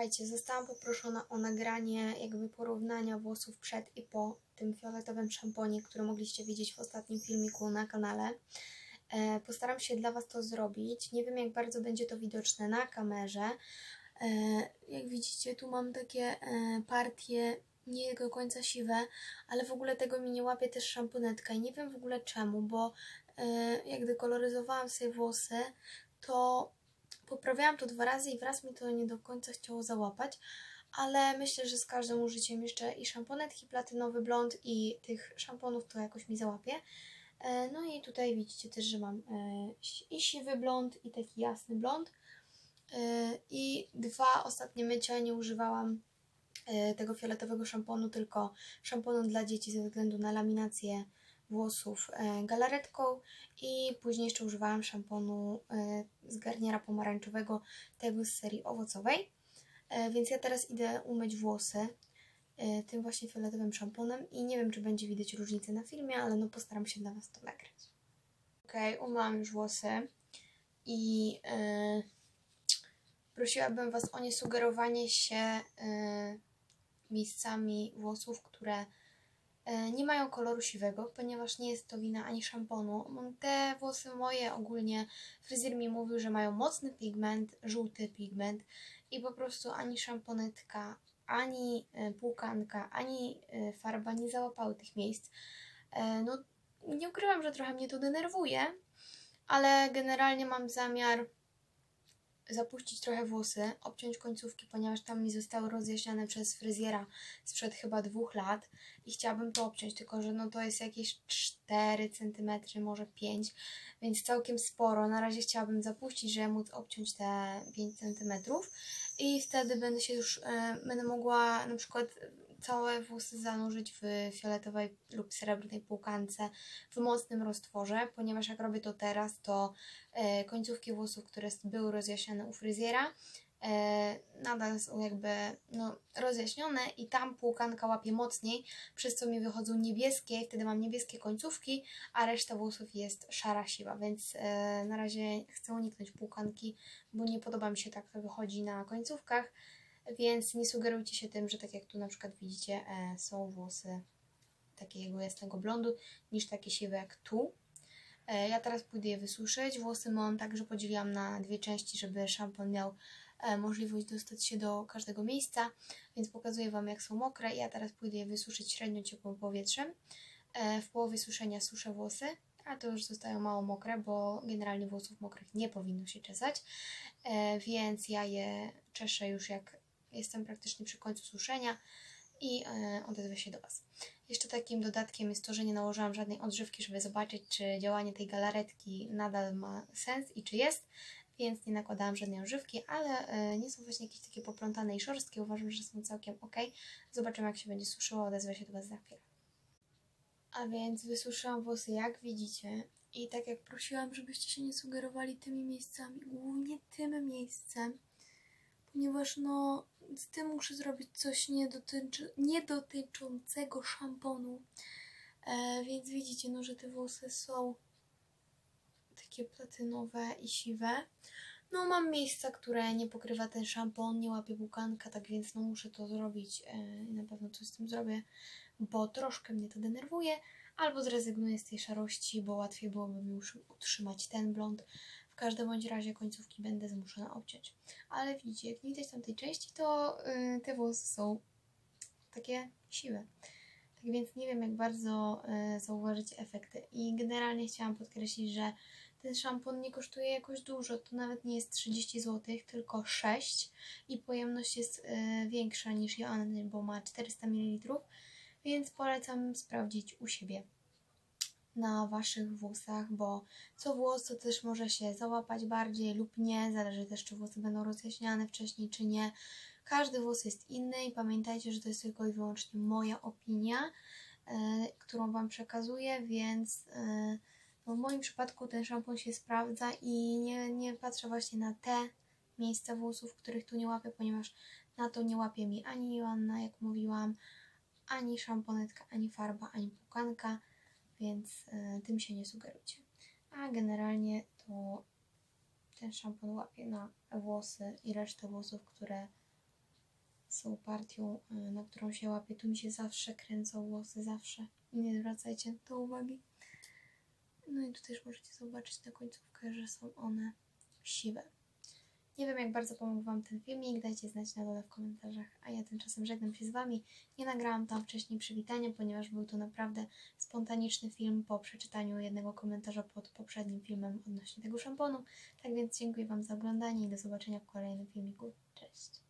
Słuchajcie, zostałam poproszona o nagranie jakby porównania włosów przed i po tym fioletowym szamponie, który mogliście widzieć w ostatnim filmiku na kanale. E, postaram się dla Was to zrobić. Nie wiem, jak bardzo będzie to widoczne na kamerze. E, jak widzicie, tu mam takie e, partie nie do końca siwe, ale w ogóle tego mi nie łapie też szamponetka i nie wiem w ogóle czemu, bo jak dekoloryzowałam sobie włosy, to poprawiałam to dwa razy i wraz mi to nie do końca chciało załapać, ale myślę, że z każdym użyciem jeszcze i szamponetki platynowy blond i tych szamponów to jakoś mi załapie. E, No i tutaj widzicie też, że mam e, i siwy blond i taki jasny blond. E, I dwa ostatnie mycia nie używałam tego fioletowego szamponu, tylko szamponu dla dzieci ze względu na laminację włosów e, galaretką i później jeszcze używałam szamponu e, z garniera pomarańczowego, tego z serii owocowej. E, Więc ja teraz idę umyć włosy tym właśnie fioletowym szamponem i nie wiem, czy będzie widać różnicę na filmie, ale no postaram się dla Was to nagrać. Okej, umyłam już włosy i e, prosiłabym Was o niesugerowanie się e, miejscami włosów, które nie mają koloru siwego, ponieważ nie jest to wina ani szamponu. Te włosy moje ogólnie fryzjer mi mówił, że mają mocny pigment, żółty pigment i po prostu ani szamponetka, ani e, płukanka, ani e, farba nie załapały tych miejsc. E, No, nie ukrywam, że trochę mnie to denerwuje, ale generalnie mam zamiar zapuścić trochę włosy, obciąć końcówki, ponieważ tam mi zostały rozjaśniane przez fryzjera sprzed chyba dwóch lat i chciałabym to obciąć, tylko że no to jest jakieś 4 cm, może 5, więc całkiem sporo. Na razie chciałabym zapuścić, żeby móc obciąć te 5 cm i wtedy będę się już, e, będę mogła na przykład całe włosy zanurzyć w fioletowej lub srebrnej płukance w mocnym roztworze, ponieważ jak robię to teraz, to e, końcówki włosów, które były rozjaśnione u fryzjera, e, nadal są jakby no, rozjaśnione i tam płukanka łapie mocniej, przez co mi wychodzą niebieskie i wtedy mam niebieskie końcówki, a reszta włosów jest szara siwa, więc e, na razie chcę uniknąć płukanki, bo nie podoba mi się tak to wychodzi na końcówkach, więc nie sugerujcie się tym, że tak jak tu na przykład widzicie, e, są włosy takiego jasnego blondu, niż takie siwe jak tu. E, Ja teraz pójdę je wysuszyć. Włosy mam tak, że podzieliłam na dwie części, żeby szampon miał e, możliwość dostać się do każdego miejsca, więc pokazuję Wam jak są mokre. Ja teraz pójdę je wysuszyć średnio ciepłym powietrzem. W połowie suszenia suszę włosy, a to już zostają mało mokre, bo generalnie włosów mokrych nie powinno się czesać, więc ja je czeszę już jak jestem praktycznie przy końcu suszenia i e, odezwę się do Was. Jeszcze takim dodatkiem jest to, że nie nałożyłam żadnej odżywki, żeby zobaczyć, czy działanie tej galaretki nadal ma sens i czy jest, więc nie nakładałam żadnej odżywki, ale e, nie są właśnie jakieś takie poplątane i szorstkie. Uważam, że są całkiem ok. Zobaczymy, jak się będzie suszyło. Odezwę się do Was za chwilę. A więc wysuszyłam włosy, jak widzicie. I tak jak prosiłam, żebyście się nie sugerowali tymi miejscami, głównie tym miejscem, ponieważ no z tym muszę zrobić coś nie, dotyczy, nie dotyczącego szamponu. E, więc widzicie, no, że te włosy są takie platynowe i siwe. No mam miejsca, które nie pokrywa ten szampon, nie łapie bukanka, tak więc no muszę to zrobić e, i na pewno coś z tym zrobię, bo troszkę mnie to denerwuje. Albo zrezygnuję z tej szarości, bo łatwiej byłoby mi już utrzymać ten blond. Każdym bądź razie końcówki będę zmuszona obciąć. Ale widzicie, jak nie widać tamtej części, to y, te włosy są takie siwe. Tak więc nie wiem, jak bardzo y, zauważycie efekty. I generalnie chciałam podkreślić, że ten szampon nie kosztuje jakoś dużo. To nawet nie jest 30 zł, tylko 6 i pojemność jest y, większa niż Joanny, bo ma 400 ml, więc polecam sprawdzić u siebie na Waszych włosach, bo co włos to też może się załapać bardziej lub nie, zależy też czy włosy będą rozjaśniane wcześniej czy nie. Każdy włos jest inny i pamiętajcie, że to jest tylko i wyłącznie moja opinia, e, którą Wam przekazuję, więc e, no w moim przypadku ten szampon się sprawdza i nie, nie patrzę właśnie na te miejsca włosów, których tu nie łapię, ponieważ na to nie łapie mi ani Joanna, jak mówiłam, ani szamponetka, ani farba, ani pukanka, więc e, tym się nie sugerujcie. A generalnie to ten szampon łapie na włosy i resztę włosów, które tą partią, y, na którą się łapię. Tu mi się zawsze kręcą włosy, zawsze. Nie zwracajcie na to uwagi. No i tu też możecie zobaczyć na końcówkę, że są one siwe. Nie wiem, jak bardzo pomógł Wam ten filmik, dajcie znać na dole w komentarzach. A ja tymczasem żegnam się z Wami. Nie nagrałam tam wcześniej przywitania, ponieważ był to naprawdę spontaniczny film po przeczytaniu jednego komentarza pod poprzednim filmem odnośnie tego szamponu. Tak więc dziękuję Wam za oglądanie i do zobaczenia w kolejnym filmiku. Cześć!